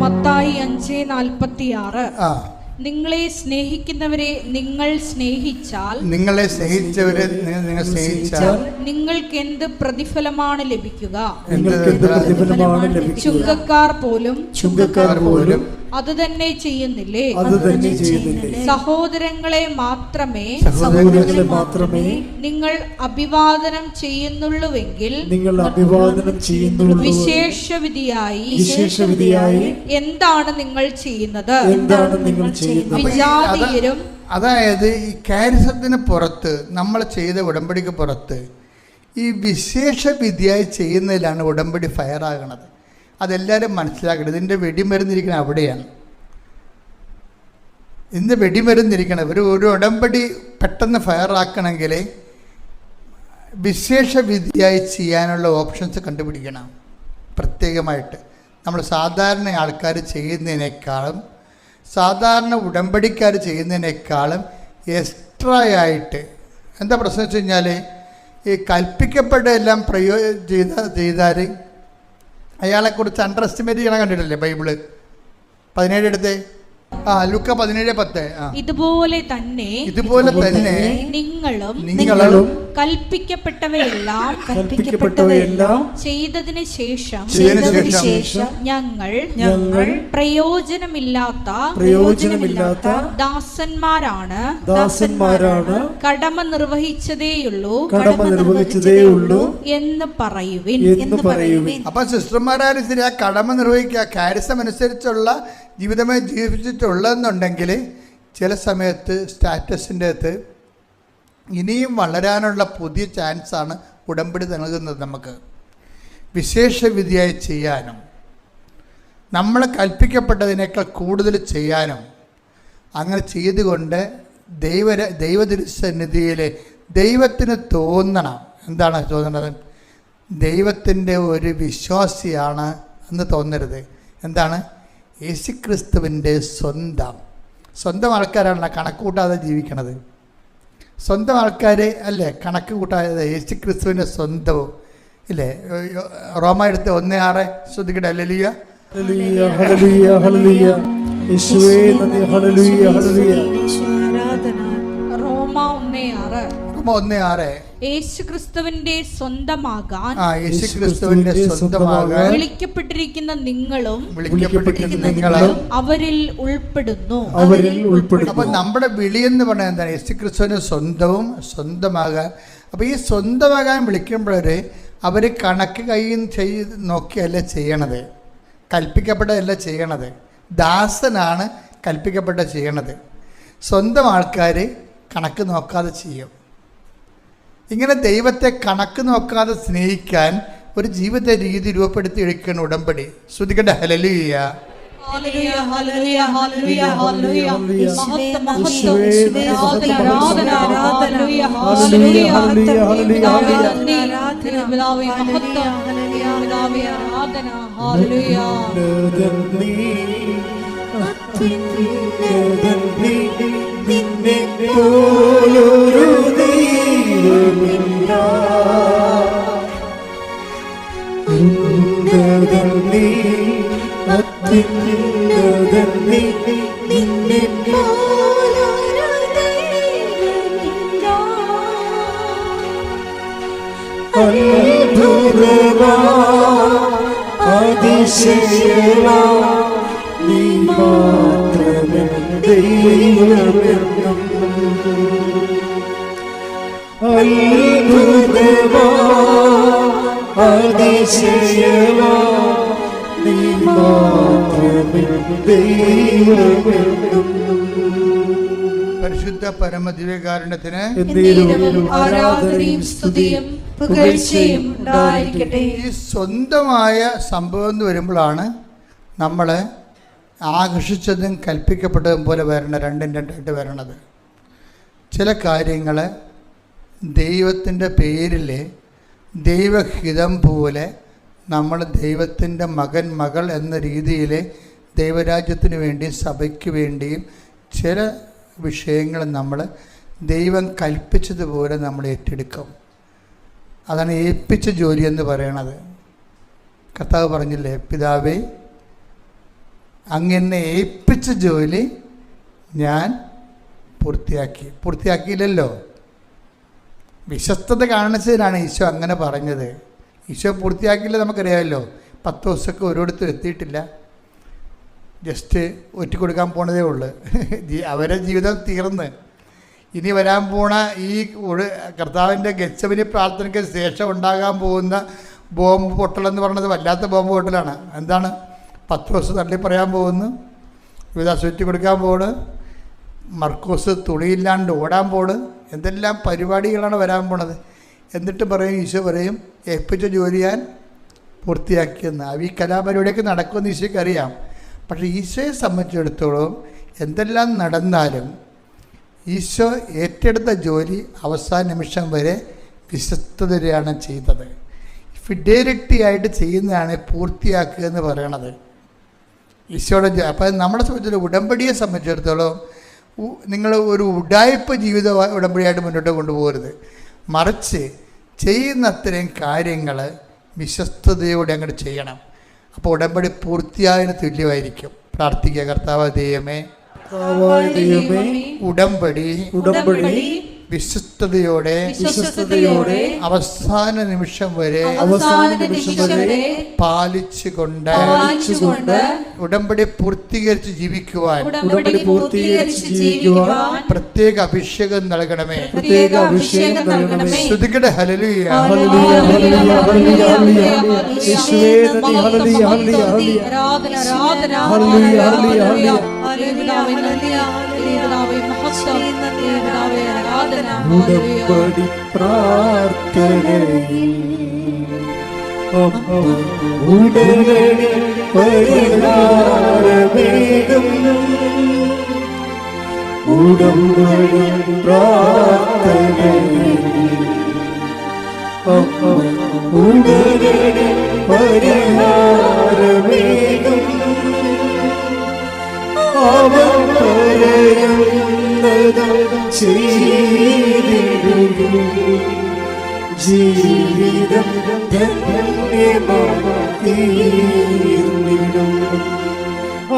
മത്തായി അഞ്ച് നാൽപ്പത്തി ആറ് നിങ്ങളെ സ്നേഹിക്കുന്നവരെ നിങ്ങൾ സ്നേഹിച്ചാൽ നിങ്ങളെ സ്നേഹിച്ചവരെ നിങ്ങൾ സ്നേഹിച്ചാൽ നിങ്ങൾക്ക് എന്ത് പ്രതിഫലമാണ് ലഭിക്കുക? നിങ്ങൾക്ക് എന്ത് പ്രതിഫലമാണ് ലഭിക്കുക ചുങ്കക്കാർ പോലും ചുങ്കക്കാർ പോലും അത് തന്നെ ചെയ്യുന്നില്ലേ? അത് തന്നെ ചെയ്യുന്നില്ലേ? സഹോദരങ്ങളെ മാത്രമേ സഹോദരങ്ങളെ മാത്രമേ നിങ്ങൾ അഭിവാദനം ചെയ്യുന്നുള്ളുവെങ്കിൽ നിങ്ങൾ അഭിവാദനം ചെയ്യുന്നുള്ളൂ വിശേഷവിധിയായി വിശേഷവിധിയായി എന്താണ് നിങ്ങൾ ചെയ്യുന്നത്? എന്താണ് നിങ്ങൾ ചെയ്യുന്നത്? വിജാതീയരും അതായത് ഈ കാരിസത്തിന് പുറത്ത് നമ്മൾ ചെയ്ത ഉടമ്പടിക്ക് പുറത്ത് ഈ വിശേഷ വിധിയായി ചെയ്യുന്നതിലാണ് ഉടമ്പടി ഫയറാകണത്. അതെല്ലാവരും മനസ്സിലാക്കണം. ഇതിന്റെ വെടിമരുന്നിരിക്കണം അവിടെയാണ്. ഇന്ന് വെടിമരുന്നിരിക്കണം ഒരു ഒരു ഉടമ്പടി പെട്ടെന്ന് ഫയറാക്കണമെങ്കിൽ വിശേഷ വിധിയായി ചെയ്യാനുള്ള ഓപ്ഷൻസ് കണ്ടുപിടിക്കണം. പ്രത്യേകമായിട്ട്. നമ്മൾ സാധാരണ ആൾക്കാർ ചെയ്യുന്നതിനേക്കാളും സാധാരണ ഉടമ്പടിക്കാർ ചെയ്യുന്നതിനേക്കാളും എക്സ്ട്രാ ആയിട്ട് എന്താ പ്രശ്നം വെച്ച് കഴിഞ്ഞാൽ ഈ കൽപ്പിക്കപ്പെട്ട എല്ലാം പ്രയോ ചെയ്ത ചെയ്താൽ അയാളെക്കുറിച്ച് അണ്ടർ എസ്റ്റിമേറ്റ് ചെയ്യണം കണ്ടിട്ടില്ലേ ബൈബിൾ പതിനേഴ് എടുത്തേ. ആ ലുക്ക പതിനേഴ് പത്ത്. ഇതുപോലെ തന്നെ ഇതുപോലെ തന്നെ നിങ്ങളും നിങ്ങളും കൽപ്പിക്കപ്പെട്ടവയെല്ലാം കൽപ്പിക്കപ്പെട്ടവയെല്ലാം ചെയ്തതിന് ശേഷം ശേഷം ഞങ്ങൾ ഞങ്ങൾ പ്രയോജനമില്ലാത്ത പ്രയോജനമില്ലാത്ത ദാസന്മാരാണ്. ദാസന്മാരാണ്. കടമ നിർവഹിച്ചതേയുള്ളൂ. കടമ നിർവഹിച്ചതേയുള്ളൂ എന്ന് പറയുവിൻ. എന്ന് പറയുവിൻ. അപ്പൊ ആ കടമ നിർവഹിക്കുക. കാരിസം അനുസരിച്ചുള്ള ജീവിതമേ ജീവിച്ചിട്ടുള്ളതെന്നുണ്ടെങ്കിൽ ചില സമയത്ത് സ്റ്റാറ്റസിന്റെ അകത്ത് ഇനിയും വളരാനുള്ള പുതിയ ചാൻസാണ് ഉടമ്പടി നൽകുന്നത് നമുക്ക്. വിശേഷവിധിയായി ചെയ്യാനും നമ്മൾ കൽപ്പിക്കപ്പെട്ടതിനേക്കാൾ കൂടുതൽ ചെയ്യാനും അങ്ങനെ ചെയ്തുകൊണ്ട് ദൈവ ദൈവതിരുസന്നിധിയിൽ ദൈവത്തിന് തോന്നണം. എന്താണ് തോന്നുന്നത് ദൈവത്തിന്റെ ഒരു വിശ്വാസിയാണ് എന്ന് തോന്നരുത്. എന്താണ്? യേശുക്രിസ്തുവിന്റെ സ്വന്തം സ്വന്തം ആൾക്കാരാണ് കണക്ക് കൂട്ടാതെ ജീവിക്കണത്. സ്വന്തം ആൾക്കാർ അല്ലേ കണക്ക് കൂട്ടാതെ യേശുക്രിസ്തുവിന്റെ സ്വന്തവും ഇല്ലേ? റോമ എടുത്ത് ഒന്ന് ആറ് ശ്രദ്ധിക്കട്ടെ. അല്ലലിയ ഹലിയ ഹല്ലേലൂയ ഹല്ലേലൂയ. യേശുവേ ആറ് ഒന്ന് ആറ്. യേശുക്രിസ്തുവിന്റെ സ്വന്തമാകാൻ ആ യേശുക്രിസ്തുവിന്റെ സ്വന്തമാകാൻ വിളിക്കപ്പെട്ടിരിക്കുന്ന നിങ്ങളും വിളിക്കപ്പെട്ടിരിക്കുന്ന നിങ്ങളും അവരിൽ ഉൾപ്പെടുന്നു. അവരിൽ ഉൾപ്പെടുന്നു. അപ്പോൾ നമ്മുടെ വിളി എന്ന് പറഞ്ഞാൽ എന്താണ്? യേശുക്രിസ്തുവിന് സ്വന്തവും സ്വന്തമാകാൻ. അപ്പോൾ ഈ സ്വന്തമാകാൻ വിളിക്കുമ്പോഴർ അവർ കണക്ക് കൈയും ചെയ്ത് നോക്കിയല്ല ചെയ്യണത്? കൽപ്പിക്കപ്പെട്ടതല്ല ചെയ്യണത്? ദാസനാണ് കൽപ്പിക്കപ്പെട്ട ചെയ്യണത്. സ്വന്തം ആൾക്കാർ കണക്ക് നോക്കാതെ ചെയ്യും. ഇങ്ങനെ ദൈവത്തെ കണക്ക് നോക്കാതെ സ്നേഹിക്കാൻ ഒരു ജീവിത രീതി രൂപപ്പെടുത്തി എടുക്കുന്ന ഉടമ്പടി. ശ്രുതിക്കട്ടെ ഹലലിയ ഹല്ലേലൂയ, ഹല്ലേലൂയ, ഹല്ലേലൂയ, ഹല്ലേലൂയ. മഹത്വം, മഹത്വം. യേശുവേ, ആരാധന, നിന്നെ പോലൊരു ദൈവമില്ല. ഉന്നതൻ നീ, അത്യുന്നതൻ നീ, നിന്നെ പോലൊരു ദൈവമില്ല. അത്ഭുതമാ അതിശയമാ മാത്രമേ ദൈവമെന്നും അത്ഭുതമാ അതിശയമാ നീ മാത്രമേ ദൈവമെന്നും പരിശുദ്ധ പരമദിവ്യകാരുണ്യത്തിന് എന്നേരവും ആരാധനയും സ്തുതിയും പുകഴ്ചയും ഉണ്ടായിരിക്കട്ടെ. ഈ സ്വന്തമായ സംഭവം എന്ന് വരുമ്പോഴാണ് നമ്മൾ ആകർഷിച്ചതും കൽപ്പിക്കപ്പെട്ടതും പോലെ വരണ രണ്ടും രണ്ടായിട്ട് വരണത്. ചില കാര്യങ്ങൾ ദൈവത്തിന്റെ പേരിൽ ദൈവഹിതം പോലെ നമ്മൾ ദൈവത്തിന്റെ മകൻ മകൾ എന്ന രീതിയിൽ ദൈവരാജ്യത്തിന് വേണ്ടിയും സഭയ്ക്ക് വേണ്ടിയും ചില വിഷയങ്ങൾ നമ്മൾ ദൈവം കൽപ്പിച്ചതുപോലെ നമ്മൾ ഏറ്റെടുക്കും. അതാണ് ഏൽപ്പിച്ച ജോലി എന്ന് പറയണത്. കർത്താവ് പറഞ്ഞില്ലേ പിതാവേ അങ്ങനെ ഏൽപ്പിച്ച ജോലി ഞാൻ പൂർത്തിയാക്കി. പൂർത്തിയാക്കിയില്ലല്ലോ. വിശ്വസ്തത കാണിച്ചതിനാണ് ഈശോ അങ്ങനെ പറഞ്ഞത്. ഈശോ പൂർത്തിയാക്കിയില്ല നമുക്കറിയാമല്ലോ. പത്ത് ദിവസമൊക്കെ ഒരിടത്തും എത്തിയിട്ടില്ല. ജസ്റ്റ് ഒറ്റ കൊടുക്കാൻ പോണതേ ഉള്ളൂ. അവരെ ജീവിതം തീർന്ന്. ഇനി വരാൻ പോണ ഈ കർത്താവിന്റെ ഗച്ചവിനി പ്രാർത്ഥനയ്ക്ക് ശേഷം ഉണ്ടാകാൻ പോകുന്ന ബോംബ് പൊട്ടലെന്ന് പറയുന്നത് വല്ലാത്ത ബോംബ് പൊട്ടലാണ്. എന്താണ്? പത്ത് ദിവസം തള്ളി പറയാൻ പോകുന്നു. വിവിധ സ്വിറ്റ് കൊടുക്കാൻ പോണ്. മർക്കോസ് തുണിയില്ലാണ്ട് ഓടാൻ പോണ്. എന്തെല്ലാം പരിപാടികളാണ് വരാൻ പോണത്. എന്നിട്ട് പറയും ഈശോ പറയും ഏൽപ്പിച്ച ജോലി ഞാൻ പൂർത്തിയാക്കിയെന്ന്. അവ ഈ കലാപരിപാടിയൊക്കെ നടക്കുമെന്ന് ഈശോയ്ക്ക് അറിയാം പക്ഷേ ഈശോയെ സംബന്ധിച്ചിടത്തോളം എന്തെല്ലാം നടന്നാലും ഈശോ ഏറ്റെടുത്ത ജോലി അവസാന നിമിഷം വരെ വിശ്വസ്തതയാണ് ചെയ്തത്. ഫിഡേലിറ്റി ആയിട്ട് ചെയ്യുന്നതാണ് പൂർത്തിയാക്കുക എന്ന് പറയണത്. ഈശോയുടെ അപ്പം നമ്മളെ സംബന്ധിച്ചിടത്തോളം ഉടമ്പടിയെ സംബന്ധിച്ചിടത്തോളം നിങ്ങൾ ഒരു ഉടായ്പ ജീവിത ഉടമ്പടിയായിട്ട് മുന്നോട്ട് കൊണ്ടുപോകരുത്. മറിച്ച് ചെയ്യുന്ന അത്രയും കാര്യങ്ങൾ വിശ്വസ്തയോടെ അങ്ങോട്ട് ചെയ്യണം. അപ്പോൾ ഉടമ്പടി പൂർത്തിയായതിന് തുല്യമായിരിക്കും. പ്രാർത്ഥിക്കുക കർത്താവ് ദൈവമേ. ഉടമ്പടി. ഉടമ്പടി. വിശ്വസ്തയോടെ വിശ്വസ്തയോടെ അവസാന നിമിഷം വരെ അവസാന നിമിഷം വരെ പാലിച്ചുകൊണ്ട് പാലിച്ചുകൊണ്ട് ഉടമ്പടി പൂർത്തീകരിച്ച് ജീവിക്കുവാൻ ഉടമ്പടി പൂർത്തീകരിച്ച് ജീവിക്കുവാൻ പ്രത്യേക അഭിഷേകം നൽകണമേ പ്രത്യേക അഭിഷേകം നൽകണമേ ശ്രുതികടെ ഹലലുയ ഹല്ലേലൂയ, ഹല്ലേലൂയ, ഹല്ലേലൂയ, ഹല്ലേലൂയ. യേശുവേ നന്ദി, ഹല്ലേലൂയ, ഹല്ലേലൂയ, ഹല്ലേലൂയ. ആരാധന ആരാധന ഹല്ലേലൂയ, ഹല്ലേലൂയ, ഹല്ലേലൂയ. ഉടമ്പടി പ്രാർത്ഥനയിൽ ഉടനടി പരിഹാരമേകും. ഉടമ്പടി പ്രാർത്ഥനയിൽ ഉടനടി പരിഹാരമേകും. അവൻ പറയുന്നതും ചെയ്തിടും ജീവിതം ധന്യമായിടും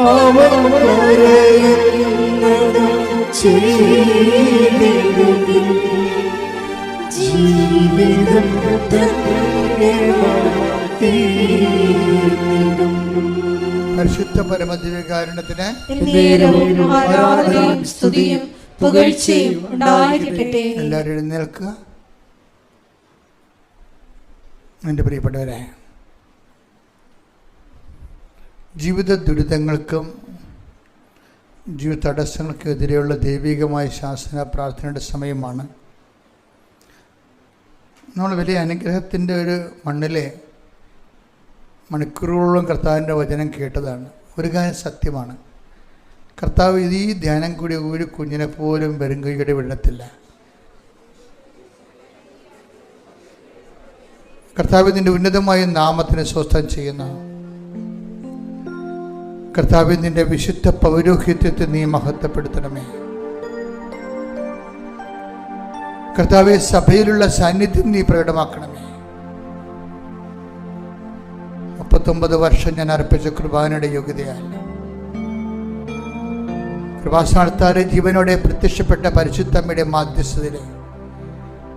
അവൻ പറയുന്നതും ചെയ്തിടും ജീവിതം ധന്യമായിടും പരിശുദ്ധ പരമദിവ്യകാരുണ്യത്തിന് സ്തുതിയും പുകഴ്ചയും ഉണ്ടായിരിക്കട്ടെ. എല്ലാവരും എഴുന്നേൽക്കുക. എന്റെ പ്രിയപ്പെട്ടവരെ ജീവിത ദുരിതങ്ങൾക്കും ജീവിത തടസ്സങ്ങൾക്കും എതിരെയുള്ള ദൈവികമായ ശാസന പ്രാർത്ഥനയുടെ സമയമാണ്. നമ്മൾ വലിയ അനുഗ്രഹത്തിന്റെ ഒരു മണ്ണിലെ മണിക്കൂറുകളോളം കർത്താവിന്റെ വചനം കേട്ടതാണ്. ഒരു കാര്യം സത്യമാണ്. കർത്താവ് ഈ ധ്യാനം കൂടി ഒരു കുഞ്ഞിനെ പോലും വരും കൈയുടെ വിടത്തില്ല കർത്താവ് നിന്റെ ഉന്നതമായ നാമത്തിന് സ്വസ്ഥം ചെയ്യുന്ന. കർത്താവ് നിന്റെ വിശുദ്ധ പൗരോഹിത്യത്തെ നീ മഹത്വപ്പെടുത്തണമേ. കർത്താവെ സഭയിലുള്ള സാന്നിധ്യം നീ പ്രകടമാക്കണമേ. മുപ്പത്തൊമ്പത് വർഷം ഞാൻ അർപ്പിച്ച കൃപാനയുടെ യോഗ്യതയാണ്. കൃപാസ്ഥാനത്താരെ ജീവനോടെ പ്രത്യക്ഷപ്പെട്ട പരിശുദ്ധമ്മയുടെ മാധ്യസ്ഥതയിൽ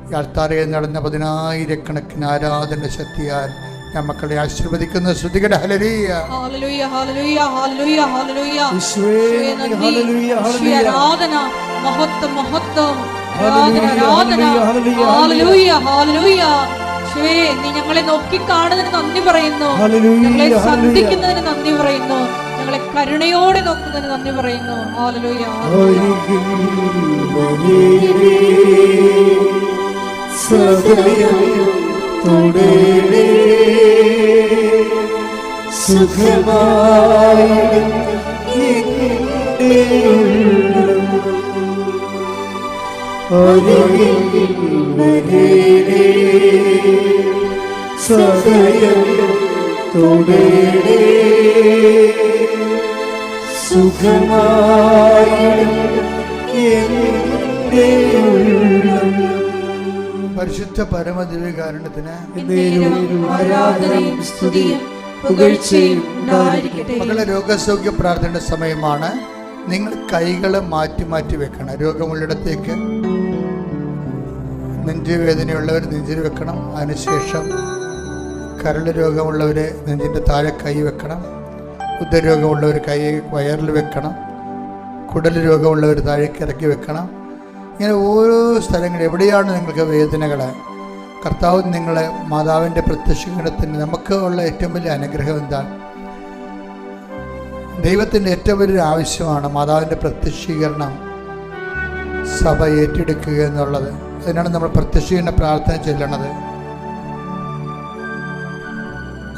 ഈ അൾത്താറയിൽ നടന്ന പതിനായിരക്കണക്കിന് ആരാധന ശക്തിയാൽ ഞാൻ മക്കളെ ആശീർവദിക്കുന്ന. ശ്രുതികട ഹലരീയ ഹല്ലേലൂയ ഹല്ലേലൂയ ഹല്ലേലൂയ ഹല്ലേലൂയ. യേശുവേ യേശുവേ നന്ദി, നന്ദി. ഹല്ലേലൂയ, ഹല്ലേലൂയ. ആരാധന മഹത്വം മഹത്വം. ആരാധന ആരാധന. ഹല്ലേലൂയ, ഹല്ലേലൂയ ഹല്ലേലൂയ. യേശുവേ നീ ഞങ്ങളെ നോക്കി കാണുന്നതിന് നന്ദി പറയുന്നു. ഞങ്ങളെ ശ്രദ്ധിക്കുന്നതിന് സന്ധിക്കുന്നതിന് നന്ദി പറയുന്നു. ഞങ്ങളെ കരുണയോടെ നോക്കുന്നതിന് നന്ദി പറയുന്നു. ഹല്ലേലൂയ. അരികിൽ പരിശുദ്ധ പരമദിവ്യ കാരണത്തിന് മകളെ രോഗസൗഖ്യ പ്രാർത്ഥന സമയമാണ്. നിങ്ങൾ കൈകളെ മാറ്റി മാറ്റി വെക്കണം. രോഗമുള്ളിടത്തേക്ക് നെഞ്ചുവേദനയുള്ളവർ നെഞ്ചിൽ വെക്കണം. അതിനുശേഷം കരൾ രോഗമുള്ളവർ നെഞ്ചിന്റെ താഴെ കൈ വെക്കണം. ഉദരരോഗമുള്ളവർ കൈ വയറിൽ വെക്കണം. കുടൽ രോഗമുള്ളവർ താഴേക്ക് ഇറക്കി വെക്കണം. ഇങ്ങനെ ഓരോ സ്ഥലങ്ങൾ എവിടെയാണ് നിങ്ങൾക്ക് വേദനകൾ കർത്താവ് നിങ്ങളെ മാതാവിന്റെ പ്രത്യക്ഷീകരണത്തിന് നമുക്ക് ഉള്ള ഏറ്റവും വലിയ അനുഗ്രഹം എന്താണ് ദൈവത്തിന്റെ ഏറ്റവും വലിയൊരു ആവശ്യമാണ് മാതാവിന്റെ പ്രത്യക്ഷീകരണം സഭ ഏറ്റെടുക്കുക എന്നുള്ളത്. അതിനാണ് നമ്മൾ പ്രത്യക്ഷീണ പ്രാർത്ഥന ചെല്ലണത്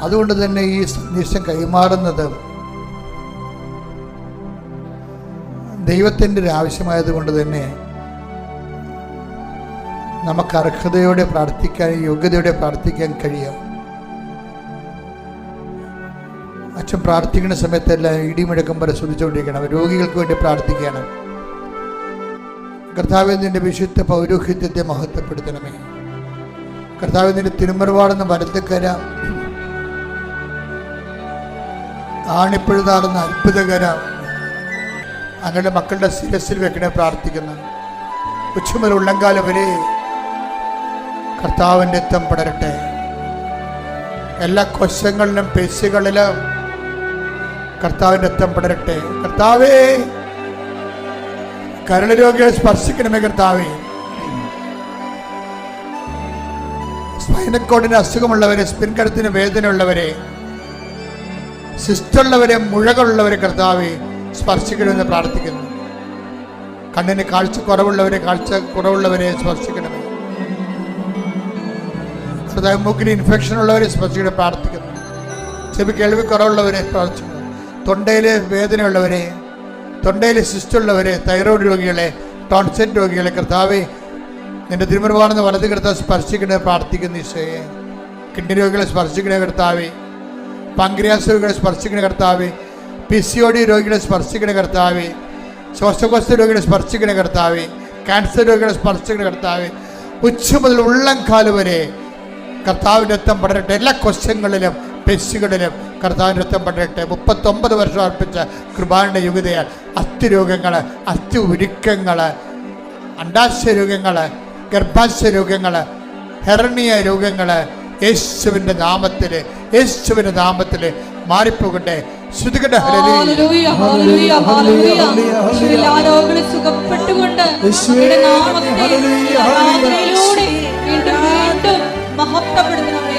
അതുകൊണ്ട് തന്നെ ഈ സന്ദേശം കൈമാറുന്നത് ദൈവത്തിന്റെ ഒരു ആവശ്യമായത് കൊണ്ട് തന്നെ നമുക്ക് അർഹതയോടെ പ്രാർത്ഥിക്കാൻ യോഗ്യതയോടെ പ്രാർത്ഥിക്കാൻ കഴിയും. അച്ഛൻ പ്രാർത്ഥിക്കുന്ന സമയത്തെല്ലാം ഇടിമുഴക്കം പരിശോധിച്ചുകൊണ്ടിരിക്കണം രോഗികൾക്ക് വേണ്ടി പ്രാർത്ഥിക്കണം. കർത്താവ് നിന്റെ വിശുദ്ധ പൗരോഹിത്യത്തെ മഹത്വപ്പെടുത്തണമേ. കർത്താവിന്റെ തിരുമറുപാടെന്ന വലത്തുകര ആണിപ്പഴുതാടുന്ന അത്ഭുതകര. അങ്ങയുടെ മക്കളുടെ ശിരസിൽ വെക്കണേ പ്രാർത്ഥിക്കുന്നു. ഉച്ചമുതൽ ഉള്ളങ്കാലം വരെ കർത്താവിന്റെ എത്തം പടരട്ടെ. എല്ലാ കൊശങ്ങളിലും പേശികളിലും കർത്താവിന്റെ എത്തം പടരട്ടെ. കർത്താവേ കരളരോഗികളെ സ്പർശിക്കണമേ കർത്താവേ. സ്പൈനക്കോടിന് അസുഖമുള്ളവരെ സ്പിൻ സ്പിൻകടത്തിന് വേദനയുള്ളവരെ സിസ്റ്റുള്ളവരെ മുഴകളുള്ളവരെ കർത്താവെ സ്പർശിക്കണമെന്ന് പ്രാർത്ഥിക്കുന്നു. കണ്ണിന് കാഴ്ച കുറവുള്ളവരെ കാഴ്ച കുറവുള്ളവരെ സ്പർശിക്കണമേ. കർത്താവ് മൂക്കിന് ഇൻഫെക്ഷൻ ഉള്ളവരെ സ്പർശിക്കണം പ്രാർത്ഥിക്കുന്നു. ചെവി കേൾവി കുറവുള്ളവരെ സ്പർശിക്കുന്നു. തൊണ്ടയിലെ വേദനയുള്ളവരെ തൊണ്ടയിലെ സിസ്റ്റുള്ളവരെ തൈറോയ്ഡ് രോഗികളെ ടോൺസെൻ രോഗികളെ കർത്താവെ നിന്റെ തിരുമുറവാണെന്ന് വലത് കിടത്താൻ സ്പർശിക്കണേ പ്രാർത്ഥിക്കുന്ന ഈശോയെ. കിഡ്നി രോഗികളെ സ്പർശിക്കണേ കർത്താവെ. പങ്ക്രിയാസ് രോഗികളെ സ്പർശിക്കണേ കർത്താവെ. പി സി ഒ ഡി രോഗികളെ സ്പർശിക്കണേ കർത്താവെ. ശ്വാസകോശ രോഗികളെ സ്പർശിക്കണേ കർത്താവെ. ക്യാൻസർ രോഗികളെ സ്പർശിക്കണ കർത്താവെ. ഉച്ച മുതൽ ഉള്ളംകാൽ വരെ കർത്താവിന്റെ എത്തം പടരട്ടെ. എല്ലാ കൊശങ്ങളിലും പെശുകളിലും കർത്താവിന് രക്തം പടരട്ടെ. മുപ്പത്തൊമ്പത് വർഷം അർപ്പിച്ച കൃപാണിന്റെ യുഗതയാൽ അസ്ഥി രോഗങ്ങൾ അസ്ഥി ഉരുക്കങ്ങൾ അണ്ടാശയ രോഗങ്ങൾ ഗർഭാശയ രോഗങ്ങൾ ഹെർണിയ രോഗങ്ങൾ യേശുവിന്റെ നാമത്തിൽ യേശുവിന്റെ നാമത്തിൽ മാറിപ്പോകട്ടെ. ആരോഗ്യം സുഖപ്പെട്ടുകൊണ്ട് നാമത്തെ വീണ്ടും വീണ്ടും മഹത്വപ്പെടുത്തണമേ.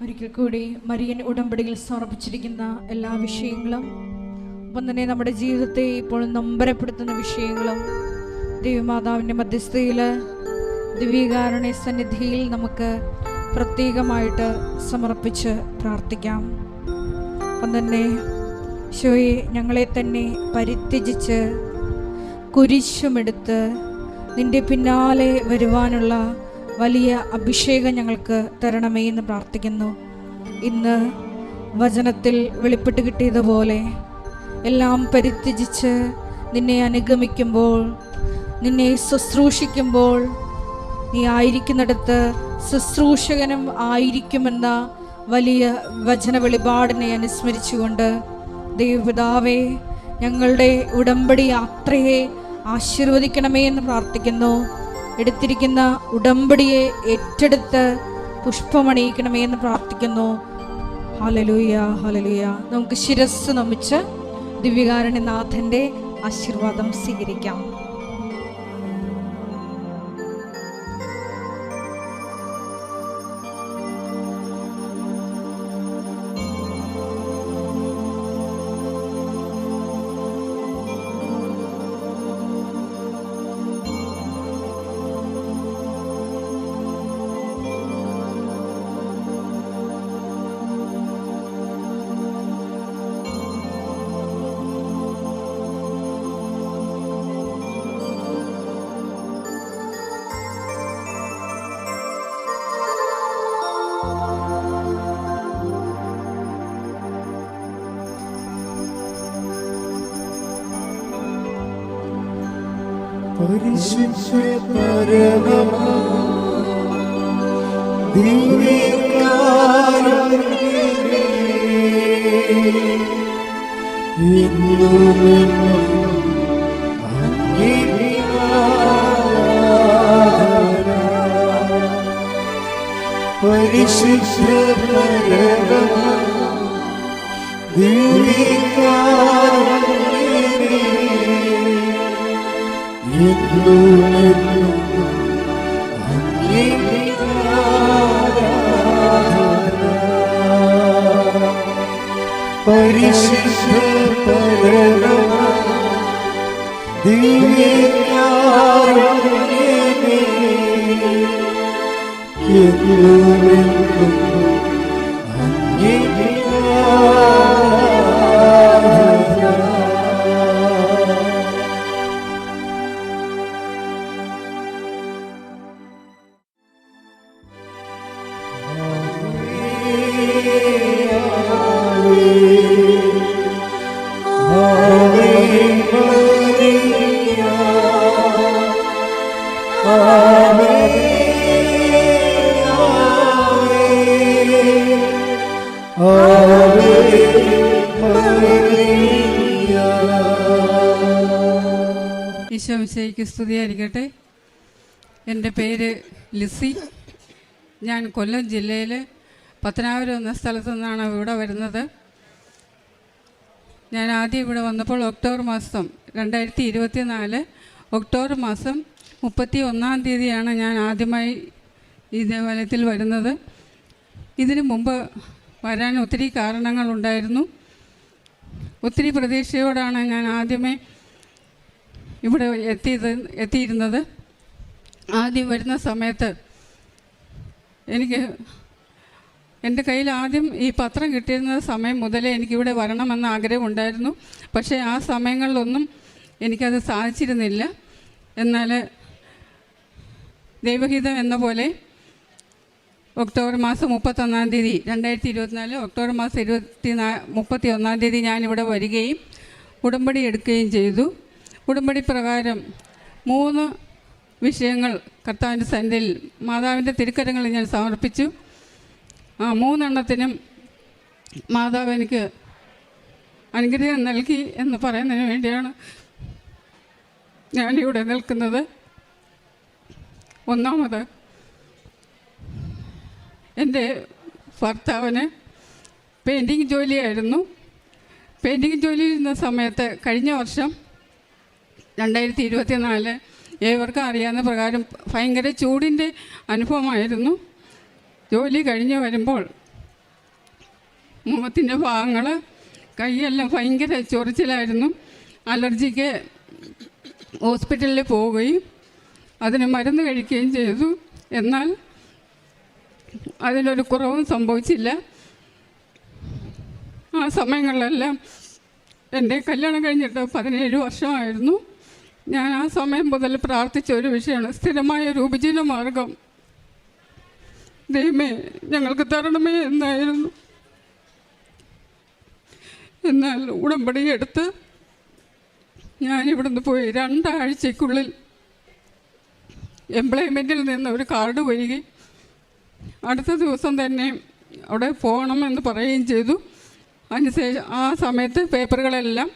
ഒരിക്കൽ കൂടി മരിയൻ ഉടമ്പടിയിൽ സമർപ്പിച്ചിരിക്കുന്ന എല്ലാ വിഷയങ്ങളും ഒപ്പം തന്നെ നമ്മുടെ ജീവിതത്തെ ഇപ്പോൾ നമ്പരപ്പെടുത്തുന്ന വിഷയങ്ങളും ദേവിമാതാവിന്റെ മധ്യസ്ഥയിൽ ദിവ്യകാരുണ്യ സന്നിധിയിൽ നമുക്ക് പ്രത്യേകമായിട്ട് സമർപ്പിച്ച് പ്രാർത്ഥിക്കാം. ഒപ്പം തന്നെ ശോയെ ഞങ്ങളെ തന്നെ പരിത്യജിച്ച് കുരിശുമെടുത്ത് നിന്റെ പിന്നാലെ വരുവാനുള്ള വലിയ അഭിഷേകം ഞങ്ങൾക്ക് തരണമേ എന്ന് പ്രാർത്ഥിക്കുന്നു. ഇന്ന് വചനത്തിൽ വെളിപ്പെട്ട് കിട്ടിയതുപോലെ എല്ലാം പരിത്യജിച്ച് നിന്നെ അനുഗമിക്കുമ്പോൾ നിന്നെ ശുശ്രൂഷിക്കുമ്പോൾ നീ ആയിരിക്കുന്നിടത്ത് ശുശ്രൂഷകനും ആയിരിക്കുമെന്ന വലിയ വചന വെളിപാടിനെ അനുസ്മരിച്ചുകൊണ്ട് ദൈവപിതാവേ ഞങ്ങളുടെ ഉടമ്പടി യാത്രയെ ആശീർവദിക്കണമേ എന്ന് പ്രാർത്ഥിക്കുന്നു. എടുത്തിരിക്കുന്ന ഉടമ്പടിയെ ഏറ്റെടുത്ത് പുഷ്പമണിയിക്കണമേ എന്ന് പ്രാർത്ഥിക്കുന്നു. ഹലലൂയ ഹലലൂയ നമുക്ക് ശിരസ് നമിച്ച് ദിവ്യകാരുണ്യനാഥന്റെ ആശീർവാദം സ്വീകരിക്കാം. പരിശുദ്ധ പരമമാ ദിവ്യകാരുണ്യമേ. പരിശുദ്ധ പരമ ദിവ്യകാരുണ്യമേ, പരിശുദ്ധ പരമമാ ദിവ്യകാരുണ്യമേ, എന്നുമെന്നും കൊല്ലം ജില്ലയിൽ പത്തനാപുരം എന്ന സ്ഥലത്തു നിന്നാണ് ഇവിടെ വരുന്നത്. ഞാൻ ആദ്യം ഇവിടെ വന്നപ്പോൾ ഒക്ടോബർ മാസം രണ്ടായിരത്തി ഇരുപത്തി നാല് ഒക്ടോബർ മാസം മുപ്പത്തി ഒന്നാം തീയതിയാണ് ഞാൻ ആദ്യമായി ഈ ദേവാലയത്തിൽ വരുന്നത്. ഇതിനു മുമ്പ് വരാൻ ഒത്തിരി കാരണങ്ങളുണ്ടായിരുന്നു. ഒത്തിരി പ്രതീക്ഷയോടാണ് ഞാൻ ആദ്യമേ ഇവിടെ എത്തിയത് എത്തിയിരുന്നത്. ആദ്യം വരുന്ന സമയത്ത് എനിക്ക് എന്റെ കയ്യിൽ ആദ്യം ഈ പത്രം കിട്ടിയിരുന്ന സമയം മുതലേ എനിക്കിവിടെ വരണമെന്ന് ആഗ്രഹമുണ്ടായിരുന്നു. പക്ഷേ ആ സമയങ്ങളിലൊന്നും എനിക്കത് സാധിച്ചിരുന്നില്ല. എന്നാൽ ദൈവഹിതം എന്ന പോലെ ഒക്ടോബർ മാസം മുപ്പത്തൊന്നാം തീയതി രണ്ടായിരത്തി ഇരുപത്തിനാല് ഒക്ടോബർ മാസം ഇരുപത്തി നാ മുപ്പത്തി ഒന്നാം തീയതി ഞാനിവിടെ വരികയും ഉടമ്പടി എടുക്കുകയും ചെയ്തു. ഉടമ്പടി പ്രകാരം മൂന്ന് വിഷയങ്ങൾ കർത്താവിന്റെ സന്നിധിയിൽ മാതാവിന്റെ തിരുക്കരങ്ങളിൽ ഞാൻ സമർപ്പിച്ചു. ആ മൂന്നെണ്ണത്തിനും മാതാവ് എനിക്ക് അനുഗ്രഹം നൽകി എന്ന് പറയുന്നതിന് വേണ്ടിയാണ് ഞാനിവിടെ നിൽക്കുന്നത്. ഒന്നാമത് എന്റെ ഭർത്താവിന് പെയിന്റിങ് ജോലിയായിരുന്നു. പെയിന്റിങ് ജോലി ചെയ്യുന്ന സമയത്ത് കഴിഞ്ഞ വർഷം രണ്ടായിരത്തി ഇരുപത്തി നാല് ഏവർക്കും അറിയാവുന്ന പ്രകാരം ഭയങ്കര ചൂടിന്റെ അനുഭവമായിരുന്നു. ജോലി കഴിഞ്ഞ് വരുമ്പോൾ മുഖത്തിന്റെ ഭാഗങ്ങൾ കൈയെല്ലാം ഭയങ്കര ചൊറിച്ചിലായിരുന്നു. അലർജിക്ക് ഹോസ്പിറ്റലിൽ പോവുകയും അതിന് മരുന്ന് കഴിക്കുകയും ചെയ്തു. എന്നാൽ അതിലൊരു കുറവും സംഭവിച്ചില്ല. ആ സമയങ്ങളിലെല്ലാം എന്റെ കല്യാണം കഴിഞ്ഞിട്ട് പതിനേഴ് വർഷമായിരുന്നു. ഞാൻ ആ സമയം മുതൽ പ്രാർത്ഥിച്ച ഒരു വിഷയമാണ്. സ്ഥിരമായ ഒരു ഉപജീവന മാർഗം. ദൈവമേ ഞങ്ങൾക്ക് തരണമേ എന്നായിരുന്നു. എന്നാൽ ഉടമ്പടി എടുത്ത് ഞാൻ ഞാനിവിടുന്ന് പോയി. രണ്ടാഴ്ചക്കുള്ളിൽ എംപ്ലോയ്മെന്റിൽ നിന്ന് ഒരു കാർഡ് വരികയും അടുത്ത ദിവസം തന്നെ അവിടെ പോകണമെന്ന് പറയുകയും ചെയ്തു. അതിനുശേഷം ആ സമയത്ത് പേപ്പറുകളെല്ലാം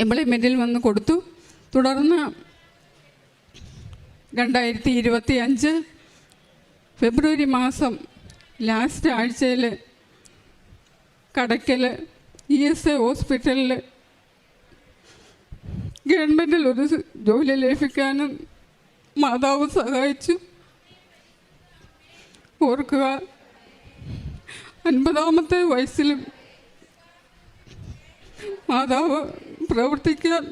എംപ്ലോയ്മെന്റിൽ വന്ന് കൊടുത്തു. തുടർന്ന് രണ്ടായിരത്തി ഇരുപത്തി അഞ്ച് ഫെബ്രുവരി മാസം ലാസ്റ്റ് ആഴ്ചയിൽ കടയ്ക്കൽ ഇ എസ് എ ഹോസ്പിറ്റലിൽ ഗവൺമെന്റിൽ ഒരു ജോലി ലഭിക്കാനും മാതാവ് സഹായിച്ചു. ഓർക്കുക അൻപതാമത്തെ വയസ്സിലും മാതാവ് പ്രവർത്തിക്കാൻ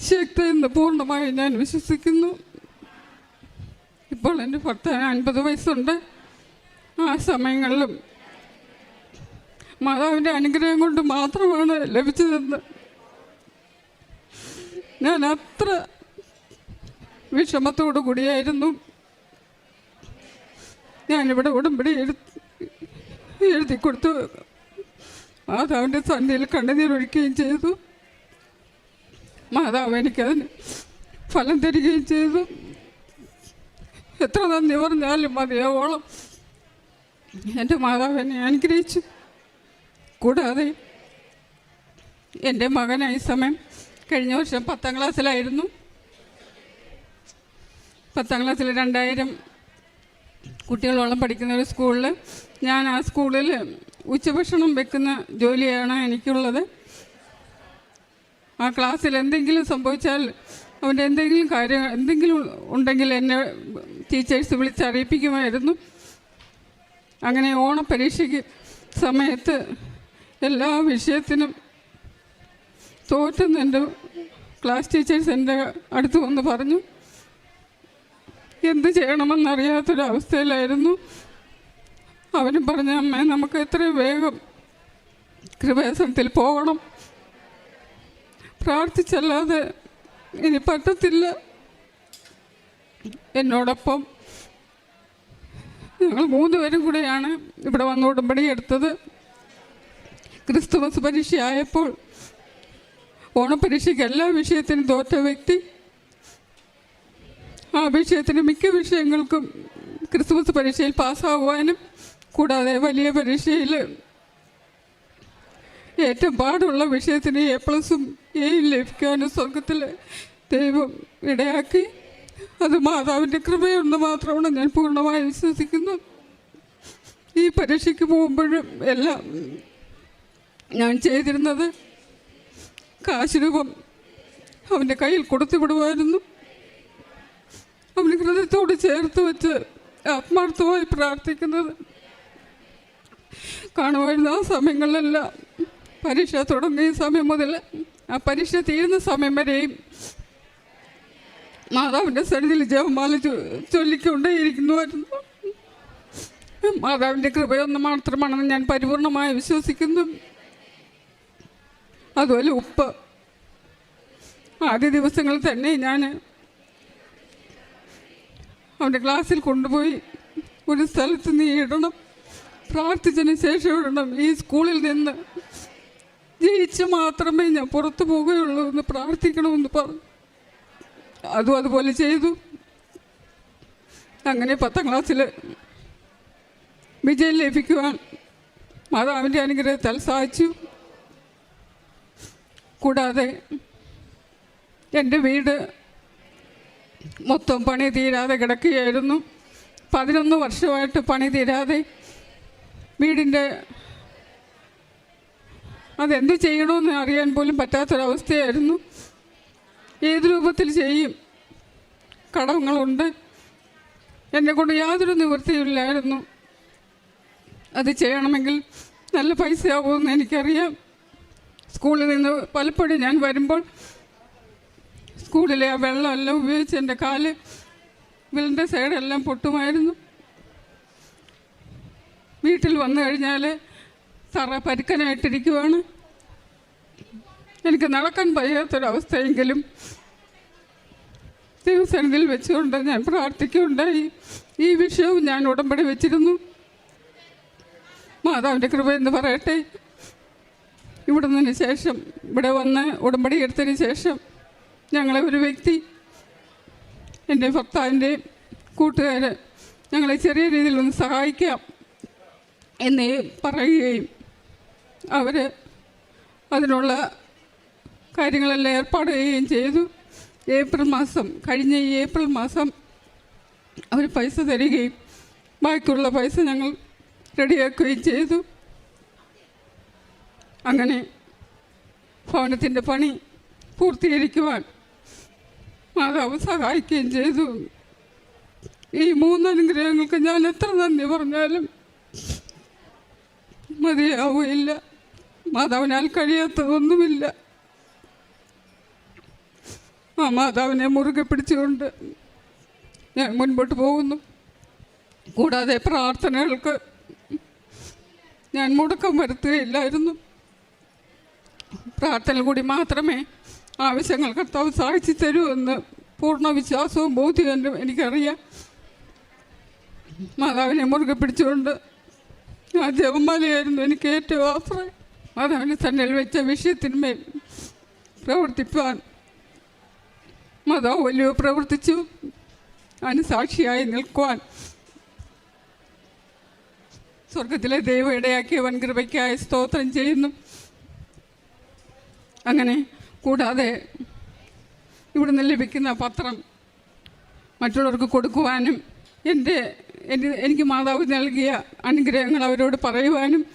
ശക്തിയെന്ന് പൂർണമായി ഞാൻ വിശ്വസിക്കുന്നു. ഇപ്പോൾ എന്റെ ഭർത്താവിന് അൻപത് വയസ്സുണ്ട്. ആ സമയങ്ങളിലും മാതാവിന്റെ അനുഗ്രഹം കൊണ്ട് മാത്രമാണ് ലഭിച്ചതെന്ന് ഞാൻ അത്ര വിഷമത്തോടു കൂടിയായിരുന്നു. ഞാനിവിടെ ഉടമ്പടി എഴുതി കൊടുത്തു മാതാവിന്റെ സന്ധിയിൽ കണ്ണുനീരൊഴിക്കുകയും ചെയ്തു. മാതാവ് എനിക്കതിന് ഫലം തരികയും ചെയ്തു. എത്ര നന്ദി പറഞ്ഞാലും മതിയാവോളം. എന്റെ മാതാവ് എന്നെ അനുഗ്രഹിച്ചു. കൂടാതെ എന്റെ മകൻ ഈ സമയം കഴിഞ്ഞ വർഷം പത്താം ക്ലാസ്സിലായിരുന്നു. പത്താം ക്ലാസ്സിൽ രണ്ടായിരം കുട്ടികളോളം പഠിക്കുന്ന ഒരു സ്കൂളിൽ ഞാൻ ആ സ്കൂളിൽ ഉച്ചഭക്ഷണം വെക്കുന്ന ജോലിയാണ് എനിക്കുള്ളത്. ആ ക്ലാസ്സിൽ എന്തെങ്കിലും സംഭവിച്ചാൽ അവന്റെ എന്തെങ്കിലും കാര്യം എന്തെങ്കിലും ഉണ്ടെങ്കിൽ എന്നെ ടീച്ചേഴ്സ് വിളിച്ചറിയിപ്പിക്കുമായിരുന്നു അങ്ങനെ ഓണപ്പരീക്ഷയ്ക്ക് സമയത്ത് എല്ലാ വിഷയത്തിനും തോറ്റെന്ന് എന്റെ ക്ലാസ് ടീച്ചേഴ്സ് എന്റെ അടുത്ത് വന്ന് പറഞ്ഞു. എന്ത് ചെയ്യണമെന്നറിയാത്തൊരവസ്ഥയിലായിരുന്നു. അവനും പറഞ്ഞ അമ്മേ നമുക്ക് എത്രയും വേഗം കൃപാസനത്തിൽ പോകണം. പ്രാർത്ഥിച്ചല്ലാതെ ഇനി പറ്റത്തില്ല. എന്നോടൊപ്പം ഞങ്ങൾ മൂന്നുപേരും കൂടെയാണ് ഇവിടെ വന്ന് ഉടമ്പടി എടുത്തത് ക്രിസ്തുമസ് പരീക്ഷയായപ്പോൾ ഓണപ്പരീക്ഷയ്ക്ക് എല്ലാ വിഷയത്തിനും തോറ്റ വ്യക്തി ആ വിഷയത്തിന് മിക്ക വിഷയങ്ങൾക്കും ക്രിസ്തുമസ് പരീക്ഷയിൽ പാസ്സാകുവാനും കൂടാതെ വലിയ പരീക്ഷയിൽ ഏറ്റവും പാടുള്ള വിഷയത്തിന് എ പ്ലസും എയും ലഭിക്കാനും ദൈവം ഇടയാക്കി. അത് മാതാവിന്റെ കൃപയുണ്ട് മാത്രമാണ് ഞാൻ പൂർണമായി വിശ്വസിക്കുന്നു. ഈ പരീക്ഷയ്ക്ക് പോകുമ്പോഴും എല്ലാം ഞാൻ ചെയ്തിരുന്നത് കാശ് രൂപം അവന്റെ കയ്യിൽ കൊടുത്തു വിടുമായിരുന്നു അവന് ഹൃദയത്തോട് ചേർത്ത് വെച്ച് ആത്മാർത്ഥമായി പ്രാർത്ഥിക്കുന്നത് കാണുമായിരുന്നു. ആ സമയങ്ങളിലെല്ലാം പരീക്ഷ തുടങ്ങിയ സമയം മുതൽ ആ പരീക്ഷ തീരുന്ന സമയം വരെയും മാതാവിന്റെ സന്നിധിയിൽ ജപമാല ചൊല്ലിക്കൊണ്ടേയിരിക്കുന്നുവായിരുന്നു. മാതാവിന്റെ കൃപയൊന്ന് മാത്രമാണെന്ന് ഞാൻ പരിപൂർണമായി വിശ്വസിക്കുന്നു. അതുപോലെ ഉപ്പ്. ആദ്യ ദിവസങ്ങളിൽ തന്നെ ഞാൻ അവന്റെ ക്ലാസ്സിൽ കൊണ്ടുപോയി ഒരു സ്ഥലത്ത് നീ ഇടണം. പ്രാർത്ഥിച്ചതിന് ശേഷം ഇടണം. ഈ സ്കൂളിൽ നിന്ന് ജയിച്ച് മാത്രമേ ഞാൻ പുറത്തു പോകുകയുള്ളൂ എന്ന് പ്രാർത്ഥിക്കണമെന്ന് പറഞ്ഞു. അതും അതുപോലെ ചെയ്തു. അങ്ങനെ പത്താം ക്ലാസ്സിൽ വിജയം ലഭിക്കുവാൻ മാതാവിന്റെ അനുഗ്രഹത്താൽ സാധിച്ചു കൂടാതെ എന്റെ വീട് മൊത്തം പണി തീരാതെ കിടക്കുകയായിരുന്നു. പതിനൊന്ന് വർഷമായിട്ട് പണി തീരാതെ വീടിന്റെ അതെന്ത് ചെയ്യണമെന്ന് അറിയാൻ പോലും പറ്റാത്തൊരവസ്ഥയായിരുന്നു. ഏത് രൂപത്തിൽ ചെയ്യും? കടങ്ങളുണ്ട്. എന്നെ കൊണ്ട് യാതൊരു നിവൃത്തിയില്ലായിരുന്നു അത് ചെയ്യണമെങ്കിൽ നല്ല പൈസയാകുമെന്ന് എനിക്കറിയാം. സ്കൂളിൽ നിന്ന് പലപ്പോഴും ഞാൻ വരുമ്പോൾ സ്കൂളിലെ ആ വെള്ളമെല്ലാം ഉപയോഗിച്ച് എന്റെ കാൽ വിലിന്റെ സൈഡെല്ലാം പൊട്ടുമായിരുന്നു. വീട്ടിൽ വന്നു കഴിഞ്ഞാൽ തറ പരുക്കനായിട്ടിരിക്കുവാണ്. എനിക്ക് നടക്കാൻ വയ്യാത്തൊരവസ്ഥയെങ്കിലും ദൈവസന്നിധിയിൽ വെച്ചുകൊണ്ട് ഞാൻ പ്രാർത്ഥിക്കുകയുണ്ടായി ഈ വിഷയവും ഞാൻ ഉടമ്പടി വെച്ചിരുന്നു. മാതാവിന്റെ കൃപ എന്ന് പറയട്ടെ. ഇവിടെ നിന്നതിന് ശേഷം ഇവിടെ വന്ന് ഉടമ്പടി എടുത്തതിന് ശേഷം ഞങ്ങളെ ഒരു വ്യക്തി എന്റെ ഭർത്താവിന്റെ കൂട്ടുകാർ ഞങ്ങളെ ചെറിയ രീതിയിൽ ഒന്ന് സഹായിക്കാം എന്നേ പറയുകയും അവർ അതിനുള്ള കാര്യങ്ങളെല്ലാം ഏർപ്പാട് ചെയ്യുകയും ചെയ്തു. ഏപ്രിൽ മാസം കഴിഞ്ഞ ഈ ഏപ്രിൽ മാസം അവർ പൈസ തരികയും ബാക്കിയുള്ള പൈസ ഞങ്ങൾ റെഡിയാക്കുകയും ചെയ്തു. അങ്ങനെ ഭവനത്തിന്റെ പണി പൂർത്തീകരിക്കുവാൻ മാതാവ് സഹായിക്കുകയും ചെയ്തു. ഈ മൂന്ന് അനുഗ്രഹങ്ങൾക്ക് ഞാൻ എത്ര നന്ദി പറഞ്ഞാലും മതിയാവുകയില്ല. മാതാവിനാൽ കഴിയാത്തതൊന്നുമില്ല ആ മാതാവിനെ മുറുകെ പിടിച്ചുകൊണ്ട് ഞാൻ മുൻപോട്ട് പോകുന്നു. കൂടാതെ പ്രാർത്ഥനകൾക്ക് ഞാൻ മുടക്കം വരുത്തുകയില്ലായിരുന്നു. പ്രാർത്ഥന കൂടി മാത്രമേ ആവശ്യങ്ങൾ കർത്താവ് സാധിച്ചു തരൂ എന്ന് പൂർണ വിശ്വാസവും ബോധ്യവും എനിക്കറിയാം. മാതാവിനെ മുറുകെ പിടിച്ചുകൊണ്ട് ആ ജപമാലയായിരുന്നു എനിക്ക് ഏറ്റവും ആശ്രയം. മാതാവിനെ തന്നിൽ വെച്ച വിഷയത്തിന്മേൽ പ്രവർത്തിപ്പാൻ. മാതാവ് വലിയ പ്രവർത്തിച്ചു. അതിന് സാക്ഷിയായി നിൽക്കുവാൻ. സ്വർഗത്തിലെ ദൈവം ഇടയാക്കിയ വൻകൃപയ്ക്കായി സ്തോത്രം ചെയ്യുന്നു. അങ്ങനെ കൂടാതെ ഇവിടുന്ന് ലഭിക്കുന്ന പത്രം മറ്റുള്ളവർക്ക് കൊടുക്കുവാനും എന്റെ എനിക്ക് മാതാവ് നൽകിയ അനുഗ്രഹങ്ങൾ അവരോട് പറയുവാനും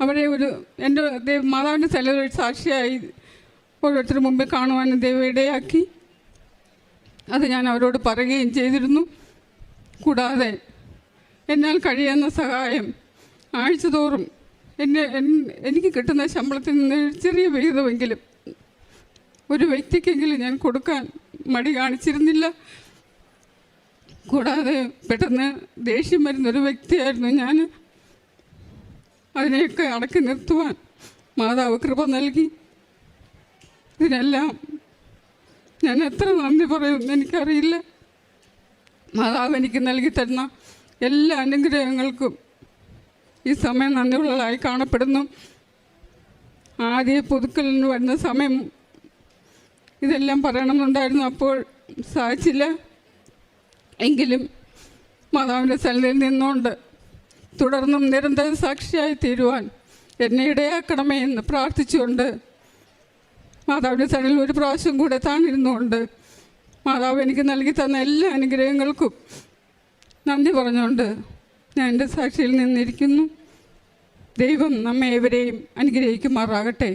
അവരെ ഒരു എന്റെ മാതാവിന്റെ ഒരു സാക്ഷിയായി ഓരോരുത്തർ മുമ്പേ കാണുവാനും ദൈവം ഇടയാക്കി. അത് ഞാൻ അവരോട് പറയുകയും ചെയ്തിരുന്നു. കൂടാതെ എന്നാൽ കഴിയുന്ന സഹായം ആഴ്ചതോറും എന്നെ എനിക്ക് കിട്ടുന്ന ശമ്പളത്തിൽ നിന്ന് ചെറിയ വിഹിതമെങ്കിലും ഒരു വ്യക്തിക്കെങ്കിലും ഞാൻ കൊടുക്കാൻ മടി കാണിച്ചിരുന്നില്ല. കൂടാതെ പെട്ടെന്ന് ദേഷ്യം വരുന്നൊരു വ്യക്തിയായിരുന്നു ഞാൻ. അതിനെയൊക്കെ അടക്കി നിർത്തുവാൻ മാതാവ് കൃപ നൽകി. ഇതിനെല്ലാം ഞാൻ എത്ര നന്ദി പറയുമെന്ന് എനിക്കറിയില്ല. മാതാവ് എനിക്ക് നൽകി തരുന്ന എല്ലാ അനുഗ്രഹങ്ങൾക്കും ഈ സമയം നന്ദിയുള്ളതായി കാണപ്പെടുന്നു. ആദ്യ പുതുക്കലിന് വരുന്ന സമയം ഇതെല്ലാം പറയണമെന്നുണ്ടായിരുന്നു. അപ്പോൾ സാധിച്ചില്ല. എങ്കിലും മാതാവിന്റെ സന്നിധിയിൽ നിന്നുകൊണ്ട് തുടർന്നും നിരന്തര സാക്ഷിയായി തീരുവാൻ എന്നെ ഇടയാക്കണമേ എന്ന് പ്രാർത്ഥിച്ചുകൊണ്ട് മാതാവിന്റെ സന്നിധിയിൽ ഒരു പ്രാവശ്യം കൂടെ താണിരുന്നുകൊണ്ട് മാതാവ് എനിക്ക് നൽകി തന്ന എല്ലാ അനുഗ്രഹങ്ങൾക്കും നന്ദി പറഞ്ഞുകൊണ്ട് ഞാൻ എന്റെ സാക്ഷിയിൽ നിന്നിരിക്കുന്നു. ദൈവം നമ്മെ ഏവരെയും അനുഗ്രഹിക്കുമാറാകട്ടെ.